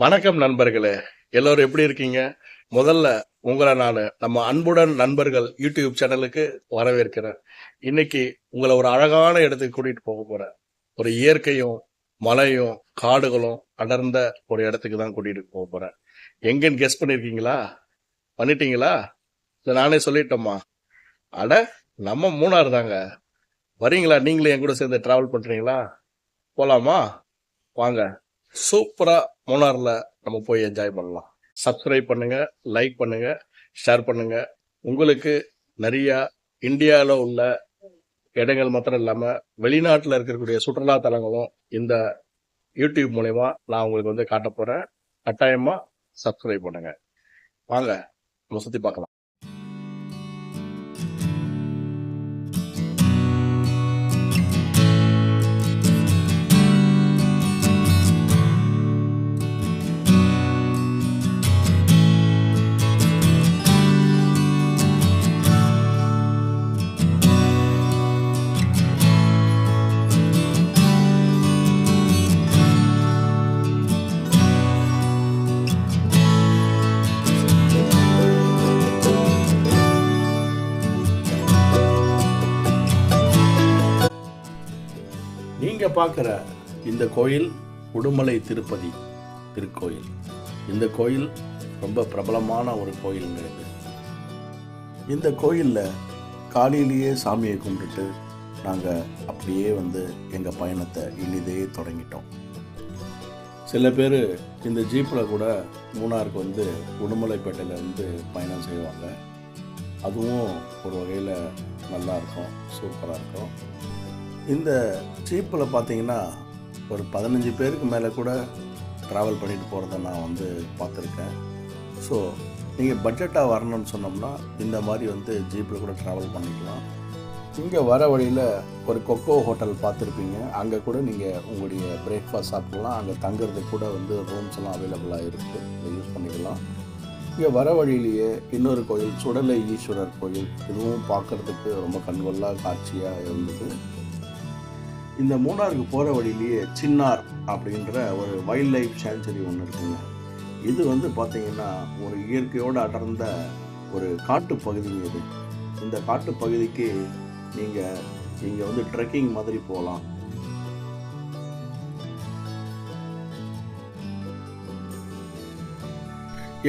வணக்கம் நண்பர்களே. எல்லோரும் எப்படி இருக்கீங்க? முதல்ல உங்களை நான் நம்ம அன்புடன் நண்பர்கள் யூடியூப் சேனலுக்கு வரவேற்கிறேன். இன்னைக்கு உங்களை ஒரு அழகான இடத்துக்கு கூட்டிகிட்டு போக போகிறேன் ஒரு இயற்கையும் மலையும் காடுகளும் அடர்ந்த ஒரு இடத்துக்கு தான் கூட்டிகிட்டு போக போகிறேன் எங்கேன்னு கெஸ் பண்ணியிருக்கீங்களா பண்ணிட்டீங்களா? இல்லை நானே சொல்லிட்டோம்மா அட நம்ம மூணார் தாங்க. வரீங்களா? நீங்களும் என் கூட சேர்ந்து ட்ராவல் பண்ணுறீங்களா போகலாமா வாங்க. சூப்பரா மூணார்ல நம்ம போய் என்ஜாய் பண்ணலாம். சப்ஸ்கிரைப் பண்ணுங்க லைக் பண்ணுங்க ஷேர் பண்ணுங்க. உங்களுக்கு நிறைய இந்தியாவில் உள்ள இடங்கள் மாத்திரம் இல்லாம வெளிநாட்டில் இருக்கக்கூடிய சுற்றுலா தலங்களும் இந்த யூடியூப் மூலயமா நான் உங்களுக்கு வந்து காட்ட போறேன். கட்டாயமா சப்ஸ்கிரைப் பண்ணுங்க. வாங்க நம்ம சுத்தி பார்க்கலாம். பார்க்குற இந்த கோயில் உடுமலை திருப்பதி திருக்கோயில். இந்த கோயில் ரொம்ப பிரபலமான ஒரு கோயிலுங்கிறது இந்த கோயிலில் காலையிலேயே சாமியை கும்பிட்டுட்டு நாங்கள் அப்படியே வந்து எங்கள் பயணத்தை இனிதே தொடங்கிட்டோம். சில பேர் இந்த ஜீப்பில் கூட மூணாருக்கு வந்து உடுமலைப்பேட்டையிலேருந்து பயணம் செய்வாங்க. அதுவும் ஒரு வகையில் நல்லாயிருக்கும் சூப்பராக இருக்கும். இந்த ஜீப்பில் பார்த்தீங்கன்னா ஒரு பதினஞ்சு பேருக்கு மேலே கூட ட்ராவல் பண்ணிட்டு போகிறத நான் வந்து பார்த்துருக்கேன். ஸோ நீங்கள் பட்ஜெட்டாக வரணும்னு சொன்னோம்னா இந்த மாதிரி வந்து ஜீப்பில் கூட ட்ராவல் பண்ணிக்கலாம். இங்கே வர வழியில் ஒரு கொக்கோ ஹோட்டல் பார்த்துருப்பீங்க. அங்கே கூட நீங்கள் உங்களுடைய பிரேக்ஃபாஸ்ட் சாப்பிடலாம். அங்கே தங்குறதுக்கு கூட வந்து ரூம்ஸ் எல்லாம் அவைலபிளாக இருக்குது யூஸ் பண்ணிக்கலாம். இங்கே வர வழியிலேயே இன்னொரு கோயில் சுடலை ஈஸ்வரர் கோயில். இதுவும் பார்க்கறதுக்கு ரொம்ப கண்கொள்ளா காட்சியாக இருந்தது. இந்த மூணாருக்கு போகிற வழியிலேயே சின்னார் அப்படின்ற ஒரு வைல்ட் லைஃப் சேஞ்சுரி ஒன்று இருக்குங்க. இது வந்து பார்த்தீங்கன்னா ஒரு இயற்கையோடு அடர்ந்த ஒரு காட்டு பகுதிங்க இது. இந்த காட்டு பகுதிக்கு நீங்கள் இங்கே வந்து ட்ரெக்கிங் மாதிரி போகலாம்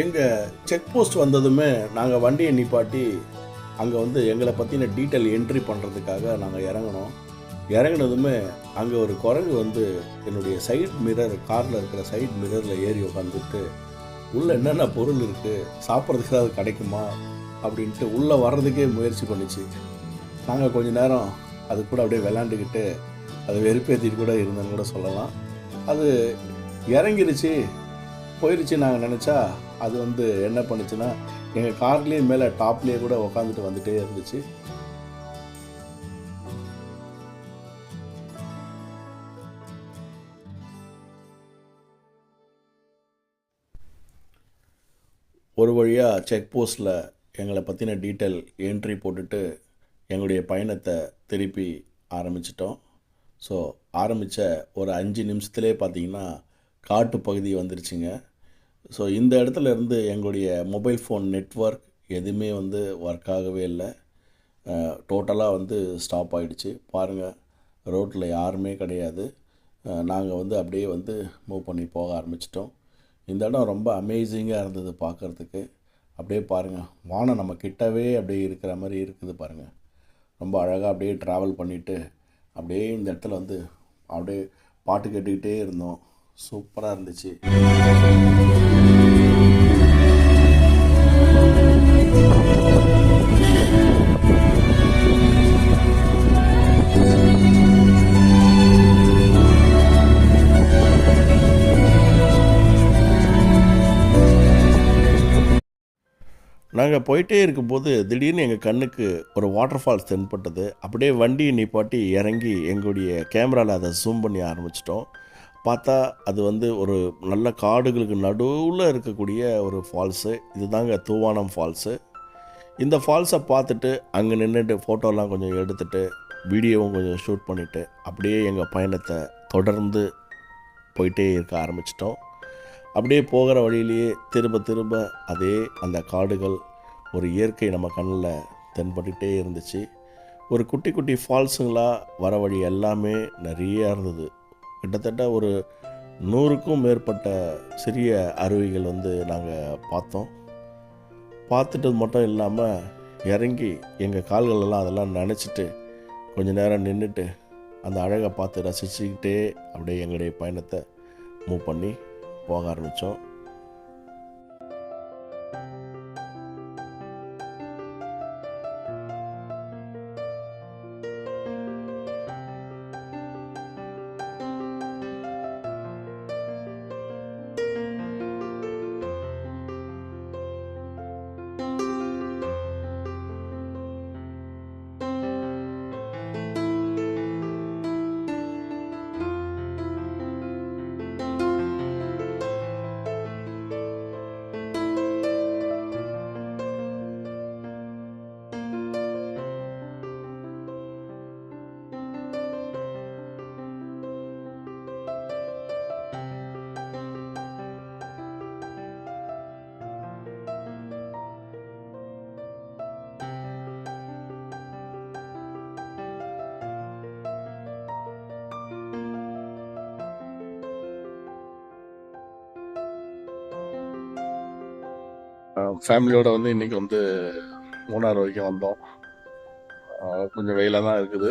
எங்கள் செக் போஸ்ட் வந்ததுமே நாங்கள் வண்டியை நிப்பாட்டி அங்கே வந்து எங்களை பற்றின டீட்டெயில் என்ட்ரி பண்ணுறதுக்காக நாங்கள் இறங்கினோம். இறங்கினதுமே அங்கே ஒரு குரங்கு வந்து என்னுடைய சைட் மிரர் காரில் இருக்கிற சைட் மிரரில் ஏறி உட்காந்துட்டு உள்ளே என்னென்ன பொருள் இருக்குது சாப்பிட்றதுக்கு ஏதாவது கிடைக்குமா? அப்படின்ட்டு உள்ளே வர்றதுக்கே முயற்சி பண்ணிச்சு. நாங்கள் கொஞ்ச நேரம் அது கூட அப்படியே விளாண்டுக்கிட்டு அதை வெறுப்பேற்றிட்டு கூட இருந்தேன்னு கூட சொல்லலாம். அது இறங்கிருச்சு. போயிருச்சு நாங்கள் நினச்சா அது வந்து என்ன பண்ணுச்சுன்னா எங்கள் கார்லேயே மேலே டாப்லேயே கூட உக்காந்துட்டு வந்துகிட்டே இருந்துச்சு. ஒரு வழியாக செக் போஸ்ட்டில் எங்களை பற்றின டீட்டெயில் என்ட்ரி போட்டுட்டு எங்களுடைய பயணத்தை திருப்பி ஆரம்பிச்சிட்டோம். ஸோ ஆரம்பித்த ஒரு அஞ்சு நிமிஷத்துலேயே பார்த்தீங்கன்னா காட்டு பகுதி வந்துருச்சுங்க. ஸோ இந்த இடத்துல இருந்து எங்களுடைய மொபைல் ஃபோன் நெட்வொர்க் எதுவுமே வந்து ஒர்க் ஆகவே இல்லை. டோட்டலாக வந்து ஸ்டாப் ஆகிடுச்சு பாருங்கள் ரோட்டில் யாருமே கிடையாது. நாங்கள் வந்து அப்படியே வந்து மூவ் பண்ணி போக ஆரம்பிச்சிட்டோம். இந்த இடம் ரொம்ப அமேசிங்காக இருந்தது பார்க்குறதுக்கு. அப்படியே பாருங்கள் வானம் நம்ம கிட்டவே அப்படியே இருக்கிற மாதிரி இருக்குது பாருங்கள் ரொம்ப அழகாக அப்படியே ட்ராவல் பண்ணிவிட்டு அப்படியே இந்த இடத்துல வந்து அப்படியே பாட்டு கேட்டுக்கிட்டே இருந்தோம். சூப்பராக இருந்துச்சு. நாங்கள் போயிட்டே இருக்கும்போது திடீர்னு எங்கள் கண்ணுக்கு ஒரு வாட்டர் ஃபால்ஸ் தென்பட்டது அப்படியே வண்டியை நிப்பாட்டி இறங்கி எங்களுடைய கேமராவில் அதை ஜூம் பண்ணி ஆரம்பிச்சிட்டோம். பார்த்தா அது வந்து ஒரு நல்ல காடுகளுக்கு நடுவில் இருக்கக்கூடிய ஒரு ஃபால்ஸு இதுதாங்க தூவானம் ஃபால்ஸு இந்த ஃபால்ஸை பார்த்துட்டு அங்கே நின்றுட்டு ஃபோட்டோலாம் கொஞ்சம் எடுத்துட்டு வீடியோவும் கொஞ்சம் ஷூட் பண்ணிவிட்டு அப்படியே எங்கள் பயணத்தை தொடர்ந்து போயிட்டே இருக்க ஆரம்பிச்சிட்டோம். அப்படியே போகிற வழியிலேயே திரும்ப திரும்ப அதே அந்த காடுகள் ஒரு இயற்கை நம்ம கண்ணில் தென்பட்டுகிட்டே இருந்துச்சு. ஒரு குட்டி குட்டி ஃபால்ஸுங்களாக வர வழி எல்லாமே நிறைய இருந்தது. கிட்டத்தட்ட ஒரு நூறுக்கும் மேற்பட்ட சிறிய அருவிகள் வந்து நாங்கள் பார்த்தோம். பார்த்துட்டது மட்டும் இல்லாமல் இறங்கி எங்கள் கால்களெல்லாம் அதெல்லாம் நினச்சிட்டு கொஞ்ச நேரம் நின்றுட்டு அந்த அழகை பார்த்து ரசிச்சுக்கிட்டே அப்படியே எங்களுடைய பயணத்தை மூவ் பண்ணி போக ஆரம்பித்தோம். ஃபேமிலியோட வந்து இன்னைக்கு வந்து மூணார் வரைக்கும் வந்தோம். கொஞ்சம் வெயிலாக தான் இருக்குது.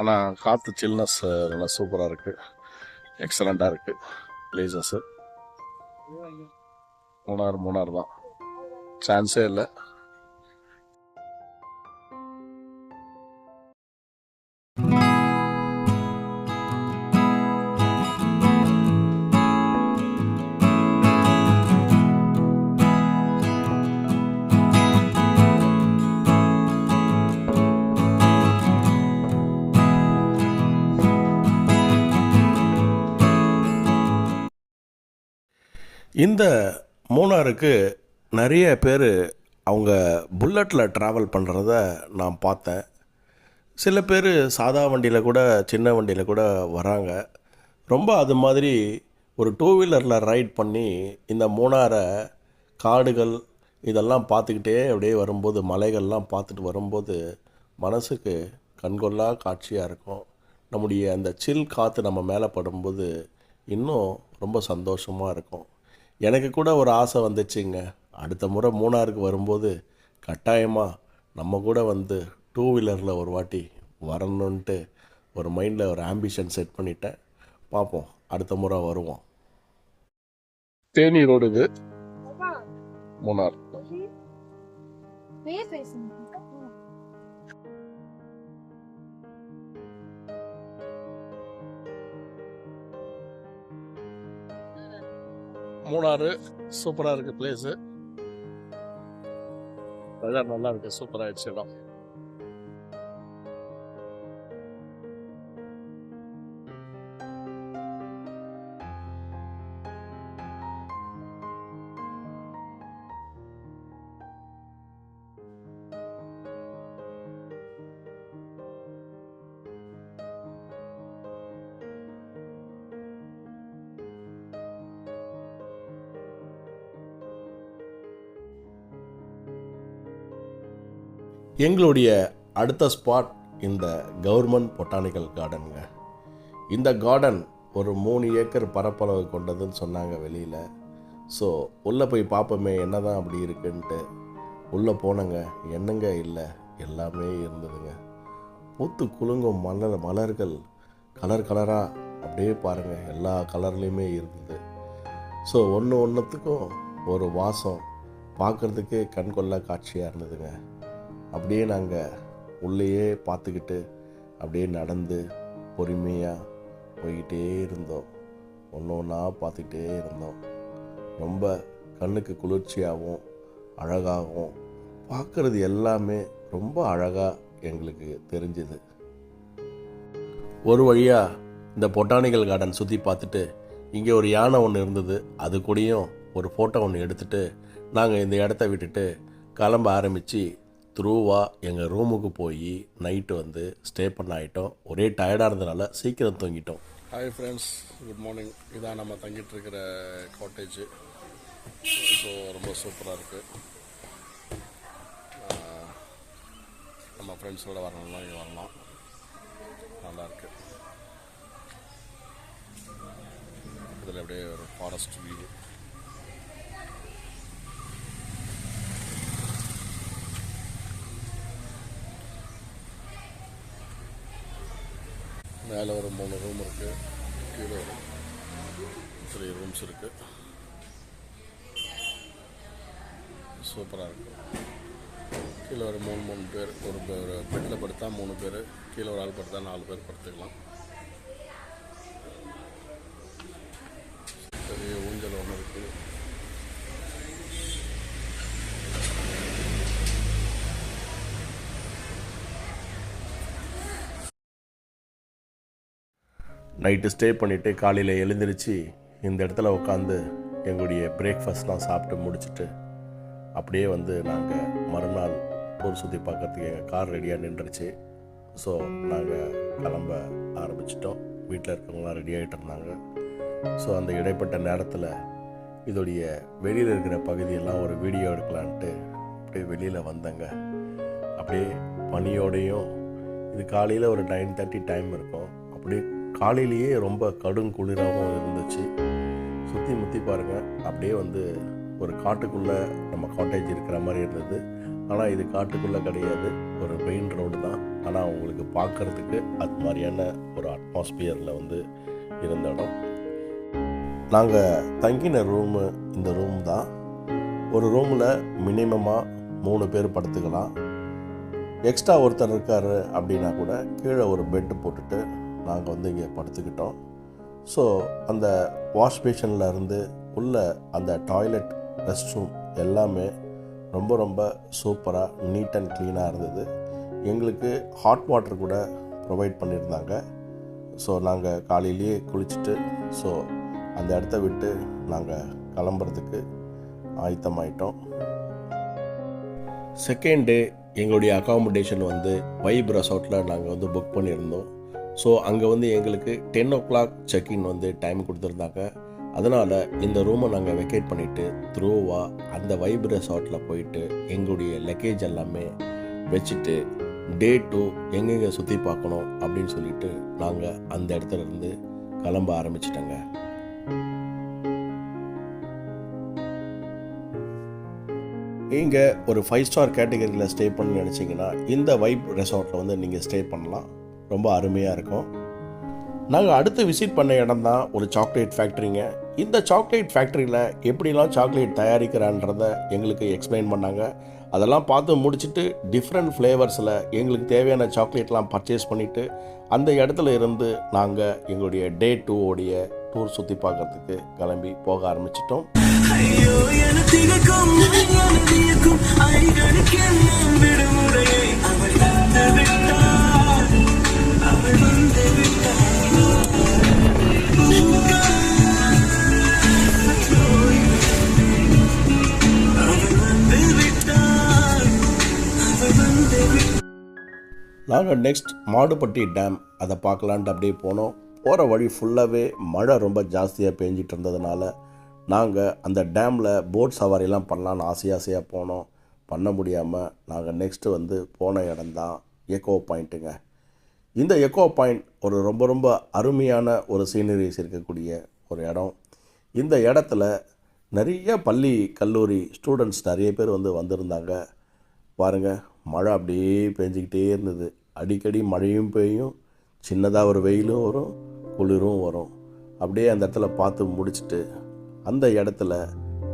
ஆனால் காற்று சில்னஸ் நல்லா சூப்பராக இருக்குது எக்ஸலண்ட்டாக இருக்குது பிளேசஸ்ஸு மூணார் மூணார் தான். சான்ஸே இல்லை. இந்த மூணாருக்கு நிறைய பேர் அவங்க புல்லட்டில் ட்ராவல் பண்ணுறத நான் பார்த்தேன். சில பேர் சாதா வண்டியில் கூட சின்ன வண்டியில் கூட வராங்க. ரொம்ப அது மாதிரி ஒரு டூ வீலரில் ரைட் பண்ணி இந்த மூணாரை காடுகள் இதெல்லாம் பார்த்துக்கிட்டே அப்படியே வரும்போது மலைகள்லாம் பார்த்துட்டு வரும்போது மனசுக்கு கண்கொள்ளா காட்சியாக இருக்கும். நம்முடைய அந்த சில் காற்று நம்ம மேலே படும்போது இன்னும் ரொம்ப சந்தோஷமாக இருக்கும். எனக்கு கூட ஒரு ஆசை வந்துச்சுங்க. அடுத்த முறை மூணாருக்கு வரும்போது கட்டாயமாக நம்ம கூட வந்து டூ வீலரில் ஒரு வாட்டி வரணுன்ட்டு ஒரு மைண்டில் ஒரு ஆம்பிஷன் செட் பண்ணிட்டேன். பார்ப்போம் அடுத்த முறை வருவோம். தேனி ரோடு இது மூணார். மூணாறு. சூப்பராக இருக்குது பிளேஸு நல்லா இருக்குது சூப்பராகிடுச்சு இடம். எங்களுடைய அடுத்த ஸ்பாட் இந்த கவர்மெண்ட் பொட்டானிக்கல் கார்டனுங்க இந்த கார்டன் ஒரு மூணு ஏக்கர் பரப்பளவு கொண்டதுன்னு சொன்னாங்க வெளியில். ஸோ உள்ளே போய் பார்ப்போமே என்ன தான் அப்படி இருக்குன்ட்டு. உள்ளே போனங்க என்னங்க இல்லை எல்லாமே இருந்ததுங்க. பூத்து குலுங்கும் மலர் மலர்கள் கலர் கலராக அப்படியே பாருங்கள் எல்லா கலர்லேயுமே இருந்தது. ஸோ ஒன்று ஒன்றுத்துக்கும் ஒரு வாசம் பார்க்குறதுக்கே கண்கொள்ளா காட்சியாக இருந்ததுங்க. அப்படியே நாங்கள் உள்ளேயே பார்த்துக்கிட்டு அப்படியே நடந்து பொறுமையாக போய்கிட்டே இருந்தோம். ஒன்று ஒன்றா பார்த்துக்கிட்டே இருந்தோம். ரொம்ப கண்ணுக்கு குளிர்ச்சியாகவும் அழகாகவும் பார்க்குறது எல்லாமே ரொம்ப அழகாக எங்களுக்கு தெரிஞ்சுது. ஒரு வழியாக இந்த பொட்டானிக்கல் கார்டன் சுற்றி பார்த்துட்டு இங்கே ஒரு யானை ஒன்று இருந்தது. அது கூடயும் ஒரு ஃபோட்டோ ஒன்று எடுத்துட்டு நாங்கள் இந்த இடத்த விட்டுட்டு கிளம்ப ஆரம்பித்து த்ரூவாக எங்கள் ரூமுக்கு போய் நைட்டு வந்து ஸ்டே பண்ண ஆகிட்டோம் ஒரே டயர்டாக இருந்தனால சீக்கிரம் தூங்கிட்டோம். ஹாய் ஃப்ரெண்ட்ஸ் குட் மார்னிங் இதான் நம்ம தங்கிட்டு இருக்கிற காட்டேஜ் ஸோ ரொம்ப சூப்பராக இருக்குது நம்ம ஃப்ரெண்ட்ஸோட வரணும்னா இங்கே வரலாம். நல்லாயிருக்கு இதில் அப்படியே ஒரு ஃபாரஸ்ட் வியூ மேலே ஒரு மூணு ரூம் இருக்குது கீழே ஒரு த்ரீ ரூம்ஸ் இருக்குது சூப்பராக இருக்கு. கீழே ஒரு மூணு மூணு பேர் ஒரு பெட்டில் படுத்தா மூணு பேர் கீழே ஒரு ஆள் படுத்தா நாலு பேர் படுத்துக்கலாம். பெரிய ஊஞ்சல் ஒன்று இருக்குது நைட்டு ஸ்டே பண்ணிவிட்டு காலையில் எழுந்திரிச்சு இந்த இடத்துல உட்காந்து எங்களுடைய பிரேக்ஃபாஸ்ட்லாம் சாப்பிட்டு முடிச்சுட்டு அப்படியே வந்து நாங்கள் மறுநாள் ஊர் சுற்றி பார்க்கறதுக்கு எங்கள் கார் ரெடியாக நின்றுச்சு. ஸோ நாங்கள் கிளம்ப ஆரம்பிச்சிட்டோம். வீட்டில் இருக்கவங்களாம் ரெடி ஆகிட்டு இருந்தாங்க. ஸோ அந்த இடைப்பட்ட நேரத்தில் இதோடைய வெளியில் இருக்கிற பகுதியெல்லாம் ஒரு வீடியோ எடுக்கலான்ட்டு அப்படியே வெளியில் வந்தேங்க. அப்படியே பனியோடையும் இது காலையில் ஒரு நைன் தேர்ட்டி டைம் இருக்கும். அப்படியே காலையிலேயே ரொம்ப கடும் குளிராகவும் இருந்துச்சு. சுற்றி முற்றி பாருங்கள் அப்படியே வந்து ஒரு காட்டுக்குள்ளே நம்ம காட்டேஜ் இருக்கிற மாதிரி இருந்தது. ஆனால் இது காட்டுக்குள்ளே கிடையாது. ஒரு மெயின் ரோடு தான். ஆனால் உங்களுக்கு பார்க்குறதுக்கு அது மாதிரியான ஒரு அட்மாஸ்பியரில் வந்து இருந்த இடம். நாங்கள் தங்கின ரூமு இந்த ரூம் தான். ஒரு ரூமில் மினிமமாக மூணு பேர் படுத்துக்கலாம். எக்ஸ்ட்ரா ஒருத்தர் இருக்கார் அப்படின்னா கூட கீழே ஒரு பெட்டு போட்டுட்டு நாங்கள் வந்து இங்கே படுத்துக்கிட்டோம். ஸோ அந்த வாஷ் பேஷனில் இருந்து உள்ள அந்த டாய்லெட் ரெஸ்ட் ரூம் எல்லாமே ரொம்ப ரொம்ப சூப்பராக நீட் அண்ட் க்ளீனாக இருந்தது. எங்களுக்கு ஹாட் வாட்டர் கூட ப்ரொவைட் பண்ணியிருந்தாங்க. ஸோ நாங்கள் காலையிலேயே குளிச்சுட்டு ஸோ அந்த இடத்த விட்டு நாங்கள் கிளம்புறதுக்கு ஆயத்தமாயிட்டோம். செகண்ட் டே எங்களுடைய அகாமடேஷன் வந்து வைப் ரெசார்ட்டில் நாங்கள் வந்து புக் பண்ணியிருந்தோம். ஸோ அங்கே வந்து எங்களுக்கு டென் ஓ கிளாக் செக்இன் வந்து டைம் கொடுத்துருந்தாங்க. அதனால் இந்த ரூமை நாங்கள் வெக்கேட் பண்ணிவிட்டு த்ரூவாக அந்த வைப் ரெசார்ட்டில் போயிட்டு எங்களுடைய லக்கேஜ் எல்லாமே வச்சுட்டு டே டூ எங்கெங்கே சுற்றி பார்க்கணும் அப்படின்னு சொல்லிட்டு நாங்கள் அந்த இடத்துல இருந்து கிளம்ப ஆரம்பிச்சிட்டோங்க. நீங்கள் ஒரு ஃபைவ் ஸ்டார் கேட்டகரியில் ஸ்டே பண்ண நினச்சிங்கன்னா இந்த வைப் ரெசார்ட்டில் வந்து நீங்கள் ஸ்டே பண்ணலாம். ரொம்ப அருமையாக இருக்கும். நாங்கள் அடுத்து விசிட் பண்ண இடம் தான் ஒரு சாக்லேட் ஃபேக்ட்ரிங்க இந்த சாக்லேட் ஃபேக்ட்ரியில் எப்படிலாம் சாக்லேட் தயாரிக்கிறான்றத எங்களுக்கு எக்ஸ்பிளைன் பண்ணாங்க. அதெல்லாம் பார்த்து முடிச்சுட்டு டிஃப்ரெண்ட் ஃப்ளேவர்ஸில் எங்களுக்கு தேவையான சாக்லேட்லாம் பர்ச்சேஸ் பண்ணிவிட்டு அந்த இடத்துல இருந்து நாங்கள் எங்களுடைய டே டூ உடைய டூர் சுற்றி பார்க்கறதுக்கு கிளம்பி போக ஆரம்பிச்சிட்டோம். ஐயோ நாங்கள் நெக்ஸ்ட் மாடுபட்டி டேம் அதை பார்க்கலான்ட்டு அப்படியே போனோம். போகிற வழி ஃபுல்லாகவே மழை ரொம்ப ஜாஸ்தியாக பேஞ்சிட்டு இருந்ததுனால நாங்கள் அந்த டேமில் போட் சவாரிலாம் பண்ணலான்னு ஆசை ஆசையாக போனோம். பண்ண முடியாமல் நாங்கள் நெக்ஸ்ட்டு வந்து போன இடம்தான் எக்கோ பாயிண்ட்டுங்க இந்த எக்கோ பாயிண்ட் ஒரு ரொம்ப ரொம்ப அருமையான ஒரு சீனரிஸ் இருக்கக்கூடிய ஒரு இடம். இந்த இடத்துல நிறைய பள்ளி கல்லூரி ஸ்டூடெண்ட்ஸ் நிறைய பேர் வந்து வந்திருந்தாங்க. பாருங்க மழை அப்படியே பெஞ்சிக்கிட்டே இருந்தது. அடிக்கடி மழையும் பெய்யும் சின்னதாக ஒரு வெயிலும் வரும் குளிரும் வரும். அப்படியே அந்த இடத்துல பார்த்து முடிச்சுட்டு அந்த இடத்துல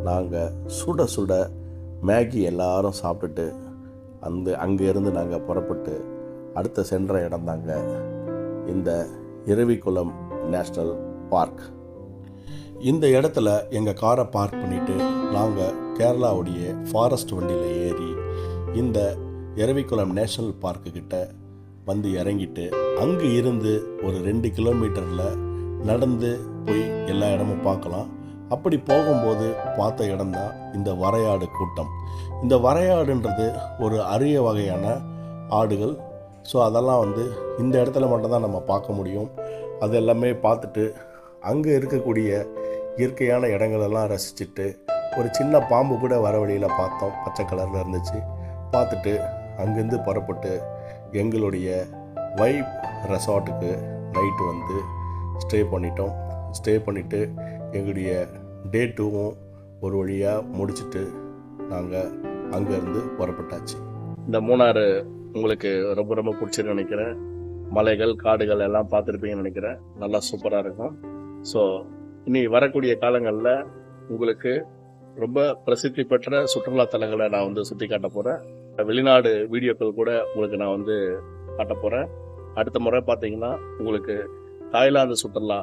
நாங்கள் சுட சுட மேகி எல்லாரும் சாப்பிட்டுட்டு அந்த அங்கேருந்து நாங்கள் புறப்பட்டு அடுத்த சென்ற இடம் தாங்க இந்த இரவிக்குளம் நேஷ்னல் பார்க். இந்த இடத்துல எங்கள் காரை பார்க் பண்ணிவிட்டு நாங்கள் கேரளாவுடைய ஃபாரஸ்ட் வண்டியில் ஏறி இந்த இரவிக்குளம் நேஷனல் பார்க்கு கிட்ட வந்து இறங்கிட்டு அங்கே இருந்து ஒரு ரெண்டு கிலோமீட்டரில் நடந்து போய் எல்லா இடமும் பார்க்கலாம். அப்படி போகும்போது பார்த்த இடம்தான் இந்த வரையாடு கூட்டம். இந்த வரையாடுன்றது ஒரு அரிய வகையான ஆடுகள். ஸோ அதெல்லாம் வந்து இந்த இடத்துல மட்டும்தான் நம்ம பார்க்க முடியும். அது எல்லாமே பார்த்துட்டு அங்கே இருக்கக்கூடிய இயற்கையான இடங்களெல்லாம் ரசிச்சுட்டு ஒரு சின்ன பாம்பு கூட வர வழியில் பார்த்தோம். பச்சை கலரில் இருந்துச்சு. பார்த்துட்டு அங்கேருந்து புறப்பட்டு எங்களுடைய வைப் ரெசார்ட்டுக்கு நைட்டு வந்து ஸ்டே பண்ணிட்டோம். ஸ்டே பண்ணிவிட்டு எங்களுடைய டே டூவும் ஒரு வழியாக முடிச்சுட்டு நாங்கள் அங்கேருந்து புறப்பட்டாச்சு. இந்த மூணாறு உங்களுக்கு ரொம்ப ரொம்ப பிடிச்சிருன்னு நினைக்கிறேன். மலைகள் காடுகள் எல்லாம் பார்த்துருப்பீங்கன்னு நினைக்கிறேன். நல்லா சூப்பராக இருக்கும். ஸோ இனி வரக்கூடிய காலங்களில் உங்களுக்கு ரொம்ப பிரசித்தி பெற்ற சுற்றுலா தலங்களை நான் வந்து சுற்றி காட்ட போகிறேன் வெளிநாடு வீடியோக்கள் கூட உங்களுக்கு நான் வந்து காட்ட போகிறேன் அடுத்த முறை பார்த்தீங்கன்னா உங்களுக்கு தாய்லாந்து சுற்றுலா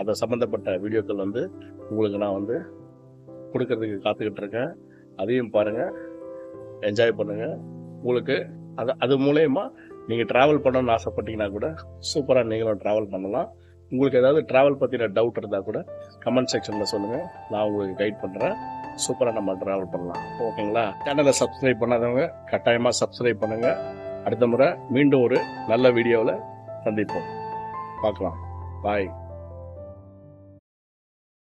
அதை சம்மந்தப்பட்ட வீடியோக்கள் வந்து உங்களுக்கு நான் வந்து கொடுக்கறதுக்கு காத்துக்கிட்டு இருக்கேன். அதையும் பாருங்கள் என்ஜாய் பண்ணுங்கள் உங்களுக்கு அது அது மூலயமா நீங்கள் ட்ராவல் பண்ணணும்னு ஆசைப்பட்டீங்கன்னா கூட சூப்பராக நீங்களும் ட்ராவல் பண்ணலாம். உங்களுக்கு ஏதாவது ட்ராவல் பற்றின டவுட் இருந்தால் கூட கமெண்ட் செக்ஷனில் சொல்லுங்கள் நான் உங்களுக்கு கைட் பண்ணுறேன் சூப்பராக நம்ம ட்ராவல் பண்ணலாம். ஓகேங்களா? சேனலை சப்ஸ்கிரைப் பண்ணாதவங்க கட்டாயமாக சப்ஸ்கிரைப் பண்ணுங்கள் அடுத்த முறை மீண்டும் ஒரு நல்ல வீடியோவில் சந்திப்போம். பார்க்கலாம். பாய்